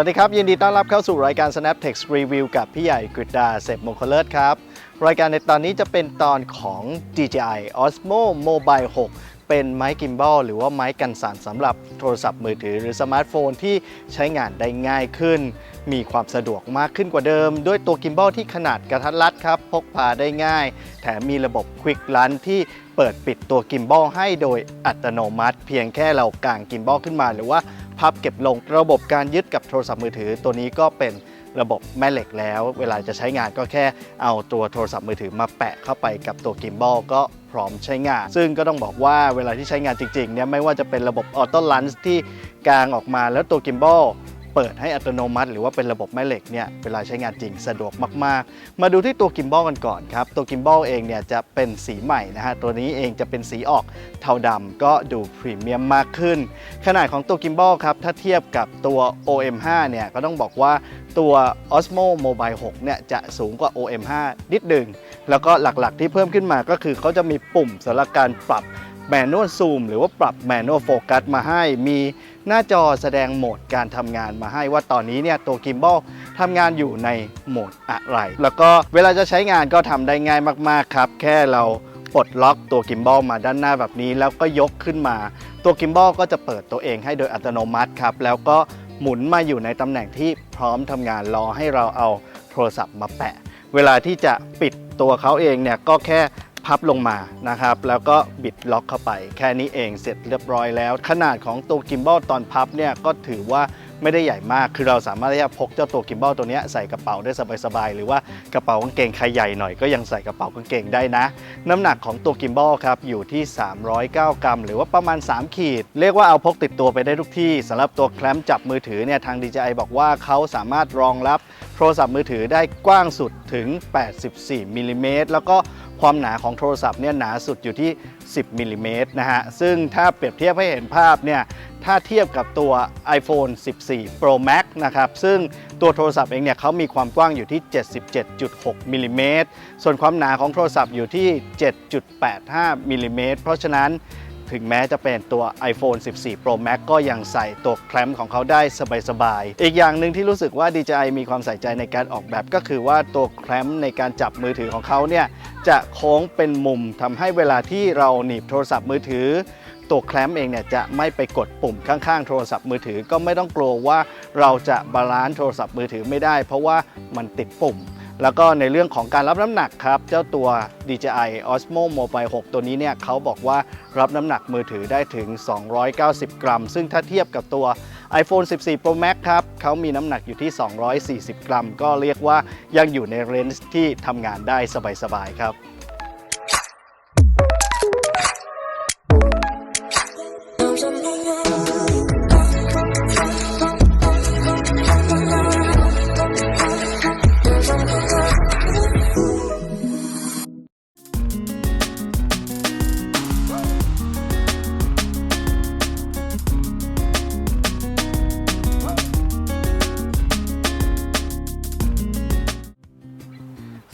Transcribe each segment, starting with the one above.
วัสดีครับ ยินดีต้อนรับเข้าสู่รายการ Snap Text Review กับพี่ใหญ่กฤษดาเสพมงคลเลิศครับ รายการในตอนนี้จะเป็นตอนของ DJI Osmo Mobile 6 เป็นไม้กิมบอลหรือว่าไม้กันสั่นสำหรับโทรศัพท์มือถือหรือสมาร์ทโฟนที่ใช้งานได้ง่ายขึ้น มีความสะดวกมากขึ้นกว่าเดิม ด้วยตัวกิมบอลที่ขนาดกระทัดรัดครับ พกพาได้ง่าย แถมมีระบบ Quick Run ที่เปิดปิดตัวกิมบอลให้โดยอัตโนมัติ เพียงแค่เรากางกิมบอลขึ้นมาหรือว่า พับเก็บลง ระบบการยึดกับโทรศัพท์มือถือ ตัวนี้ก็เป็นระบบแม่เหล็กแล้ว เวลาจะใช้งานก็แค่เอาตัวโทรศัพท์มือถือมาแปะเข้าไปกับตัวกิมบอลก็พร้อมใช้งาน ซึ่งก็ต้องบอกว่าเวลาที่ใช้งานจริงๆเนี่ยไม่ว่าจะเป็นระบบออโต้ลันส์ที่กางออกมาแล้วตัวกิมบอล เปิดให้อัตโนมัติ หรือว่าเป็นระบบแม่เหล็กเนี่ยเวลาใช้งานจริงสะดวกมาก ๆ มาดูที่ตัวกิมบอลกันก่อนครับ ตัวกิมบอลเองเนี่ยจะเป็นสีใหม่นะฮะตัวนี้เองจะเป็นสีออกเทาดำก็ดูพรีเมียมมากขึ้น ขนาดของตัวกิมบอลครับถ้าเทียบกับตัว OM5 เนี่ยก็ต้องบอกว่าตัว Osmo Mobile 6 เนี่ยจะสูงกว่า OM5 นิดหนึ่งแล้วก็หลักๆที่เพิ่มขึ้นมาก็คือเขาจะมีปุ่มสำหรับการปรับ Manual Zoom หรือว่าปรับ Manual Focus มาให้ มีหน้าจอแสดงโหมดการทำงานมาให้ว่าตอนนี้เนี่ยตัวกิมบอลทำงานอยู่ในโหมดอะไร แล้วก็เวลาจะใช้งานก็ทำได้ง่ายมาก ๆ ครับ แค่เราปลดล็อกตัวกิมบอลมาด้านหน้าแบบนี้ แล้วก็ยกขึ้นมา ตัวกิมบอลก็จะเปิดตัวเองให้โดยอัตโนมัติครับ แล้วก็หมุนมาอยู่ในตำแหน่งที่พร้อมทำงานรอให้เราเอาโทรศัพท์มาแปะ เวลาที่จะปิดตัวเขาเองเนี่ยก็แค่ พับลงมานะครับ แล้วก็บิดล็อกเข้าไป แค่นี้เองเสร็จเรียบร้อยแล้ว ขนาดของตัวกิมบอลตอนพับเนี่ยก็ถือว่าไม่ได้ใหญ่มาก คือเราสามารถที่จะพกเจ้าตัวกิมบอลตัวนี้ใส่กระเป๋าได้สบายๆ หรือว่ากระเป๋ากางเกงใครใหญ่หน่อยก็ยังใส่กระเป๋ากางเกงได้นะ น้ำหนักของตัวกิมบอลครับอยู่ที่ 309 กรัม หรือว่าประมาณ 3 ขีด เรียกว่าเอาพกติดตัวไปได้ทุกที่สำหรับตัวแคลมจับมือถือเนี่ยทาง DJI บอกว่าเขาสามารถรองรับ โทรศัพท์มือถือได้กว้างสุดถึง 84มิลลิเมตรแล้วก็ความหนาของโทรศัพท์เนี่ยหนาสุดอยู่ที่ 10มิลลิเมตรนะฮะ ซึ่งถ้าเปรียบเทียบให้เห็นภาพเนี่ย ถ้าเทียบกับตัว iPhone 14 Pro Max นะครับ ซึ่งตัวโทรศัพท์เองเนี่ยเขามีความกว้างอยู่ที่ 77.6มิลลิเมตรส่วนความหนาของโทรศัพท์อยู่ที่ 7.85มิลลิเมตรเพราะฉะนั้น ถึงแม้จะเป็นตัว iPhone 14 Pro Max ก็ยังใส่ตัวแคลมของเขาได้สบายๆ อีกอย่างหนึ่งที่รู้สึกว่า DJI มีความใส่ใจในการออกแบบก็คือว่าตัวแคลมในการจับมือถือของเขาเนี่ยจะโค้งเป็นมุมทำให้เวลาที่เราหนีบโทรศัพท์มือถือตัวแคลมเองเนี่ยจะไม่ไปกดปุ่มข้างๆ โทรศัพท์มือถือก็ไม่ต้องกลัวว่าเราจะบาลานซ์โทรศัพท์มือถือไม่ได้ เพราะว่ามันติดปุ่ม แล้วก็ในเรื่องของการรับน้ำหนักครับ เจ้าตัว DJI Osmo Mobile 6 ตัวนี้เนี่ยเขาบอกว่ารับน้ำหนักมือถือได้ถึง 290 กรัม ซึ่งถ้าเทียบกับตัว iPhone 14 Pro Max ครับเขามีน้ำหนักอยู่ที่ 240 กรัม ก็เรียกว่ายังอยู่ในเรนจ์ที่ทำงานได้สบายๆครับ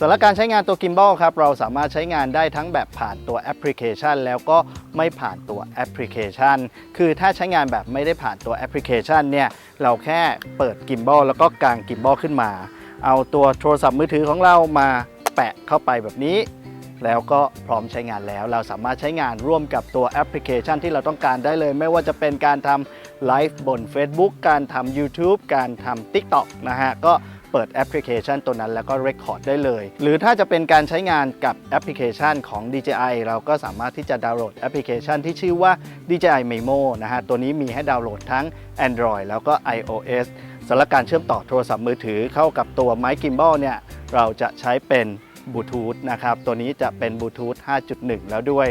ำหรับการใช้งานตัว Gimbal ครับเราสามารถใช้งานได้ทั้งแบบผ่านตัวแอปพลิเคชัน แล้วก็ไม่ผ่านตัวแอปพลิเคชัน คือถ้าใช้งานแบบไม่ได้ผ่านตัวแอปพลิเคชันเนี่ยเราแค่เปิด Gimbal แล้วก็กาง Gimbal ขึ้นมา เอาตัวโทรศัพท์มือถือของเรามาแปะเข้าไปแบบนี้ แล้วก็พร้อมใช้งานแล้ว เราสามารถใช้งานร่วมกับตัวแอปพลิเคชันที่เราต้องการได้เลย ไม่ว่าจะเป็นการทำไลฟ์บน Facebook การทำ YouTube การทำ TikTok นะฮะก็ เปิดแอปพลิเคชันตัวนั้นแล้วก็เรคคอร์ดได้เลย หรือถ้าจะเป็นการใช้งานกับแอปพลิเคชันของ DJI เราก็สามารถที่จะดาวน์โหลดแอปพลิเคชันที่ชื่อว่า DJI Memo นะฮะ ตัวนี้มีให้ดาวน์โหลดทั้ง Android แล้วก็ iOS สำหรับการเชื่อมต่อโทรศัพท์มือถือเข้ากับตัวไม้กิมบอลเนี่ย เราจะใช้เป็นบลูทูธนะครับ ตัวนี้จะเป็นบลูทูธ 5.1 แล้วด้วย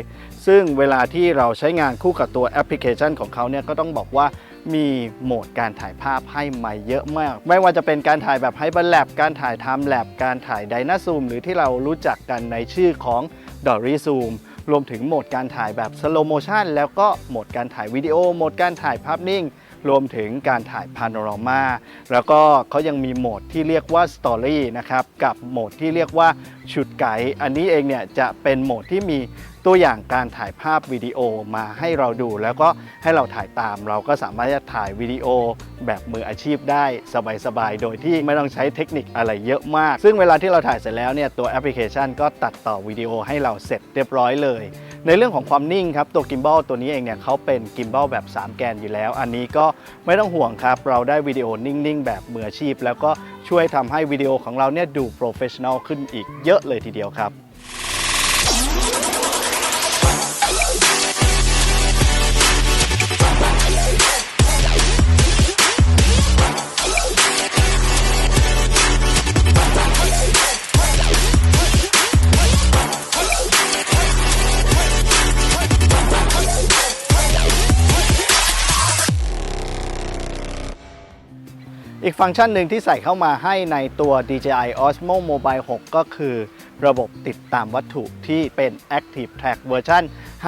ซึ่งเวลาที่เราใช้งานคู่กับตัวแอปพลิเคชันของเขาเนี่ย ก็ต้องบอกว่า มีโหมดการถ่ายภาพให้ใหม่เยอะมาก ไม่ว่าจะเป็นการถ่ายแบบไฮเปอร์แลบการถ่ายไทม์แลบการถ่ายไดนาซูมหรือที่เรารู้จักกันในชื่อของดอรี่ซูมรวมถึงโหมดการถ่ายแบบสโลโมชันแล้วก็โหมดการถ่ายวิดีโอโหมดการถ่ายภาพนิ่ง รวมถึงการถ่ายพาโนรามาแล้วก็เขายังมีโหมดที่เรียกว่า Story นะครับกับโหมดที่เรียกว่าชุดไกด์อันนี้เองเนี่ยจะเป็นโหมดที่มีตัวอย่างการถ่ายภาพวิดีโอมาให้เราดู แล้วก็ให้เราถ่ายตาม เราก็สามารถจะถ่ายวิดีโอแบบมืออาชีพได้สบายๆ โดยที่ไม่ต้องใช้เทคนิคอะไรเยอะมาก ซึ่งเวลาที่เราถ่ายเสร็จแล้วเนี่ยตัวแอปพลิเคชันก็ตัดต่อวิดีโอให้เราเสร็จเรียบร้อยเลย ในเรื่องของความนิ่งครับตัวกิมบอลตัวนี้เองเนี่ยเขาเป็นกิมบอลแบบ 3 แกนอยู่แล้ว อันนี้ก็ไม่ต้องห่วงครับ เราได้วิดีโอนิ่งๆ แบบมืออาชีพ แล้วก็ช่วยทำให้วิดีโอของเราเนี่ยดูโปรเฟชชั่นอลขึ้นอีกเยอะเลยทีเดียวครับ กฟังก์ชันหนึ่งที่ใส่เข้ามาให้ในตัว DJI Osmo Mobile 6 ก็คือระบบติดตามวัตถุที่เป็น Active Track เวอร์ชัน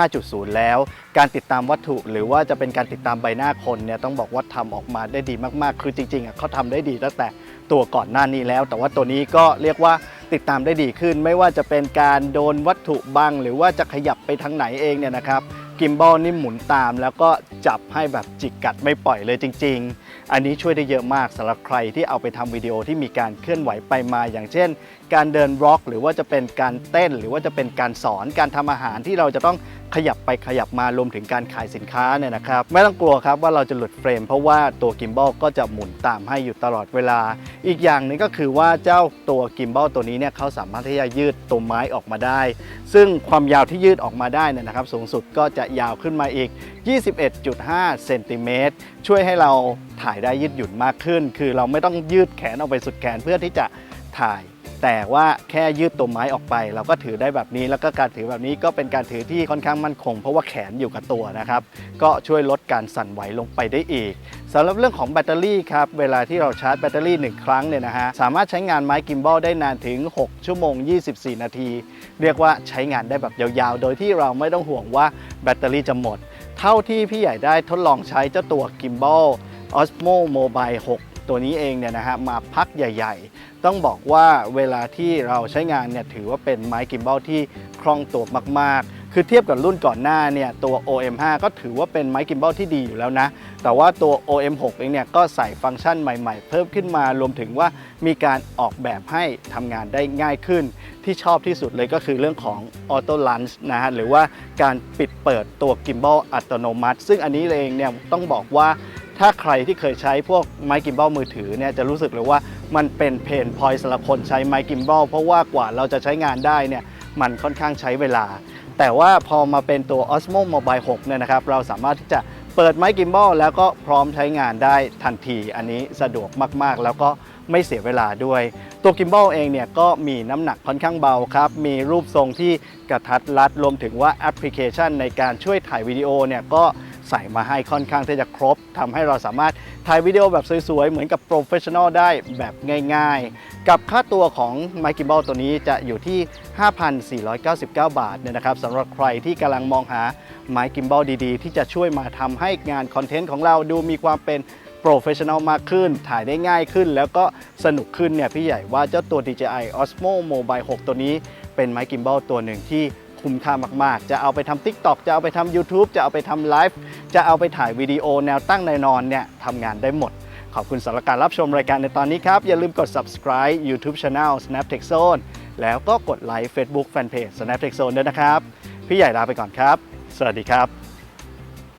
5.0 แล้ว การติดตามวัตถุหรือว่าจะเป็นการติดตามใบหน้าคนเนี่ยต้องบอกว่าทำออกมาได้ดีมากๆ คือจริงๆเขาทำได้ดีตั้งแต่ตัวก่อนหน้านี้แล้ว แต่ว่าตัวนี้ก็เรียกว่าติดตามได้ดีขึ้น ไม่ว่าจะเป็นการโดนวัตถุบังหรือว่าจะขยับไปทางไหนเองเนี่ยนะครับ กิมบอลนี่หมุนตาม แล้วก็จับให้แบบจิกกัดไม่ปล่อยเลยจริง ๆ อันนี้ช่วยได้เยอะมากสำหรับใครที่เอาไปทำวิดีโอที่มีการเคลื่อนไหวไปมา อย่างเช่นการเดินร็อก หรือว่าจะเป็นการเต้น หรือว่าจะเป็นการสอนการทำอาหารที่เราจะต้องขยับไปขยับมารวมถึงการขายสินค้าเนี่ยนะครับ ไม่ต้องกลัวครับว่าเราจะหลุดเฟรม เพราะว่าตัวกิมบอลก็จะหมุนตามให้อยู่ตลอดเวลา อีกอย่างหนึงก็คือว่าเจ้าตัวกิมบอลตัวนี้เนี่ยเขาสามารถที่จะยืดตัวไม้ออกมาได้ ซึ่งความยาวที่ยืดออกมาได้เนี่ยนะครับ สูงสุดก็จะยาวขึ้นมาอีก 21.5 เซนติเมตรช่วยให้เราถ่ายได้ยืดหยุ่นมากขึ้น คือเราไม่ต้องยืดแขนออกไปสุดแขนเพื่อที่จะถ่าย แต่ว่าแค่ยืดตัวไม้ออกไป เราก็ถือได้แบบนี้ แล้วก็การถือแบบนี้ก็เป็นการถือที่ค่อนข้างมั่นคง เพราะว่าแขนอยู่กับตัวนะครับ ก็ช่วยลดการสั่นไหวลงไปได้อีกสำหรับเรื่องของแบตเตอรี่ครับเวลาที่เราชาร์จแบตเตอรี่ 1 ครั้งเนี่ยนะฮะสามารถใช้งานไม้กิมบอลได้นานถึง 6 ชั่วโมง 24 นาที เรียกว่าใช้งานได้แบบยาวๆ โดยที่เราไม่ต้องห่วงว่าแบตเตอรี่จะหมด เท่าที่พี่ใหญ่ได้ทดลองใช้เจ้าตัวกิมบอล Osmo Mobile 6 ตัวนี้เองเนี่ยนะฮะมาพักใหญ่ ๆ ต้องบอกว่าเวลาที่เราใช้งานเนี่ยถือว่าเป็นไม้กิมบอลที่คล่องตัวมากๆ คือเทียบกับรุ่นก่อนหน้าเนี่ยตัว OM5 ก็ถือว่าเป็นไม้กิมบอลที่ดีอยู่แล้วนะ แต่ว่าตัว OM6 เองเนี่ยก็ใส่ฟังก์ชันใหม่ๆ เพิ่มขึ้นมารวมถึงว่ามีการออกแบบให้ทำงานได้ง่ายขึ้น ที่ชอบที่สุดเลยก็คือเรื่องของ Auto Launch นะฮะหรือว่าการปิดเปิดตัวกิมบอลอัตโนมัติ ซึ่งอันนี้เองเนี่ยต้องบอกว่า ถ้าใครที่เคยใช้พวกไม้กิมบอลมือถือเนี่ยจะรู้สึกเลยว่ามันเป็นเพนพอยสำหรับคนใช้ไม้กิมบอลเพราะว่ากว่าเราจะใช้งานได้เนี่ยมันค่อนข้างใช้เวลา แต่ว่าพอมาเป็นตัว Osmo Mobile 6เนี่ยนะครับเราสามารถที่จะเปิดไม้กิมบอลแล้วก็พร้อมใช้งานได้ทันที อันนี้สะดวกมากๆ แล้วก็ไม่เสียเวลาด้วย ตัวกิมบอลเองเนี่ยก็มีน้ำหนักค่อนข้างเบาครับ มีรูปทรงที่กระทัดรัดรวมถึงว่าแอปพลิเคชันในการช่วยถ่ายวิดีโอเนี่ยก็ ใส่มาให้ค่อนข้างที่จะครบทำให้เราสามารถถ่ายวิดีโอแบบสวยๆ เหมือนกับโปรเฟชชั่นอลได้แบบง่ายๆ กับค่าตัวของไมค์กิมบอลตัวนี้จะอยู่ที่ 5,499 บาทเนี่ยนะครับสำหรับใครที่กำลังมองหาไมค์กิมบอลดีๆ ที่จะช่วยมาทำให้งานคอนเทนต์ของเราดูมีความเป็นโปรเฟชชั่นอลมากขึ้น ถ่ายได้ง่ายขึ้น แล้วก็สนุกขึ้นเนี่ยพี่ใหญ่ว่าเจ้าตัว DJI Osmo Mobile 6 ตัวนี้เป็นไม้กิมบอลตัวหนึ่งที่ คุ้มค่ามากๆ จะเอาไปทำ TikTok จะเอาไปทำ YouTube จะเอาไปทำไลฟ์จะเอาไปถ่ายวิดีโอแนวตั้งแนวนอนเนี่ยทำงานได้หมด ขอบคุณสำหรับการรับชมรายการในตอนนี้ครับ อย่าลืมกด subscribe YouTube Channel Snaptech Zone แล้วก็กดไลค์ Facebook Fanpage Snaptech Zone ด้วยนะครับ พี่ใหญ่ลาไปก่อนครับ สวัสดีครับ